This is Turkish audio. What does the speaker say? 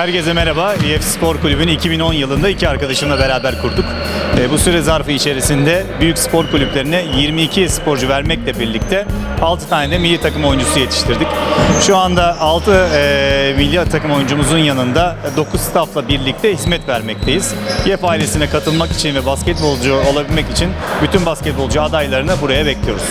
Herkese merhaba. EF Spor Kulübü'nü 2010 yılında iki arkadaşımla beraber kurduk. E, bu süre zarfı içerisinde büyük spor kulüplerine 22 sporcu vermekle birlikte 6 tane de milli takım oyuncusu yetiştirdik. Şu anda 6 e, milli takım oyuncumuzun yanında 9 staffla birlikte hizmet vermekteyiz. YEF ailesine katılmak için ve basketbolcu olabilmek için bütün basketbolcu adaylarını buraya bekliyoruz.